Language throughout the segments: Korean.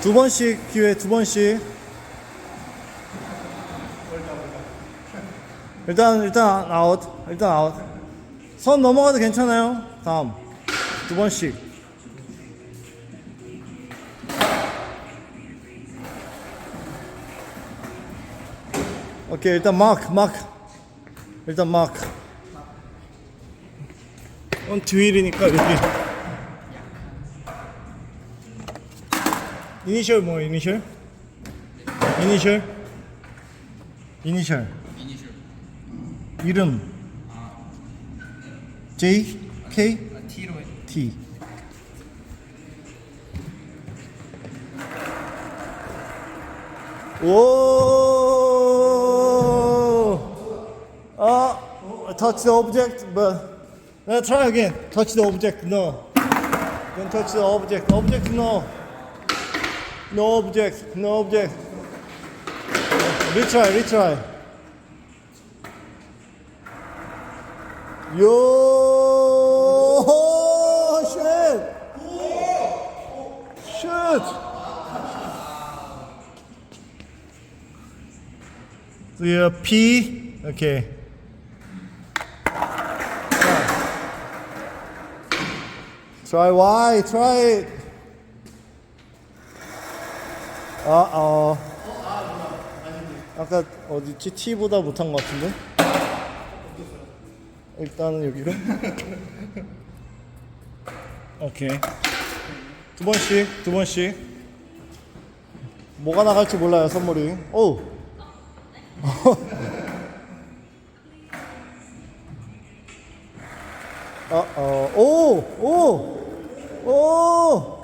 두 번씩 기회 두 번씩. 일단 일단 아웃. 일단 아웃. 선 넘어가도 괜찮아요. 다음 두 번씩. 오케이 일단 마크 마크. 일단 마크. 원 듀일이니까 여기. 이니셜 뭐 이니셜? 이니셜? 이니셜. 이니셜 이름. J K 아, T로 해 T. 오. 아, touch the object, but uh, try again. Touch the object, no. Don't touch the object. Object, no. No object, no object. Retry, retry. Yo, shit. Shit. The P, okay. Try Y, try it. 아, 어. 아까 어디지? T보다 못한 것 같은데? 일단은 여기로. 오케이. 두 번씩, 두 번씩. 뭐가 나갈지 몰라요, 선물이. 오! 어, 어, 오! 오! 오!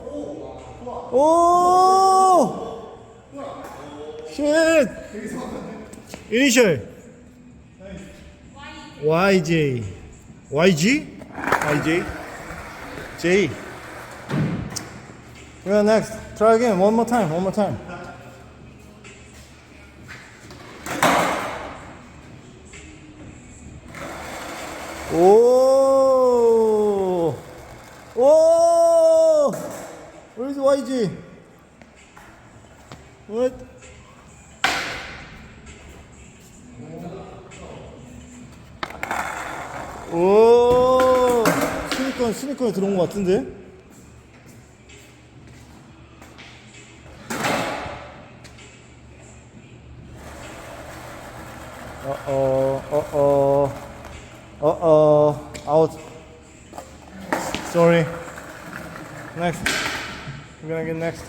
오! 쉣! 이니셜. YJ. YG? YJ? J. Yeah, next. Try again. One more time. One more time. 오! 오! Where's YG? What? 오! 스니커, 스니커에 들어온 것 같은데? 어어, 어어, 어어, 아웃. Sorry. Next. We're gonna get next.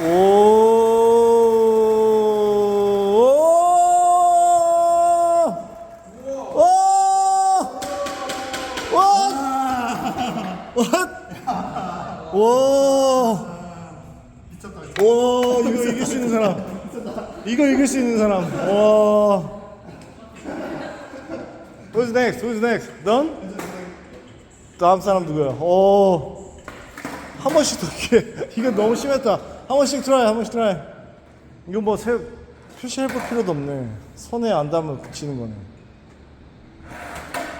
오! 오! What? 와! 와, 이거 이길 수 있는 사람. 이거 이길 수 있는 사람. 와. Who's next? Who's next? Done? 다음 사람 누구야? 오. 한 번씩 더 이게 이거 너무 심했다. 한 번씩 트라이, 한 번씩 트라이. 이거 뭐 세, 표시해볼 필요도 없네. 손에 안 닿으면 붙이는 거네.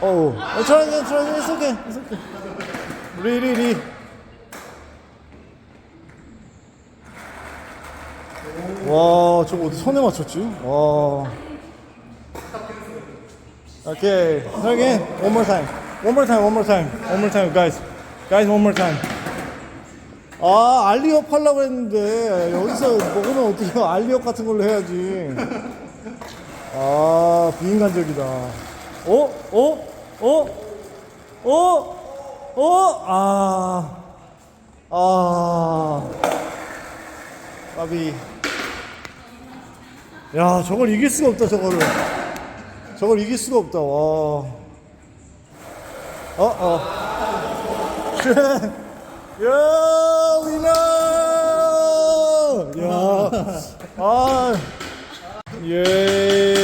어우, 어, 트라이, 트라이, it's okay, it's okay. 리, 리, 리. 와, 저거 어디 손에 맞췄지? 와. 오케이, try again, one more time, one more time, one more time, one more time, guys, guys, one more time. 아 알리업 하려고 했는데 여기서 먹으면 어떻게 알리업 같은 걸로 해야지 아 비인간적이다 어? 어? 어? 어? 어? 아 아, 까비. 야, 저걸 이길 수가 없다, 저거를. 저걸 이길 수가 없다, 와. 어, 어. 야, 위너! 야, 아, 예.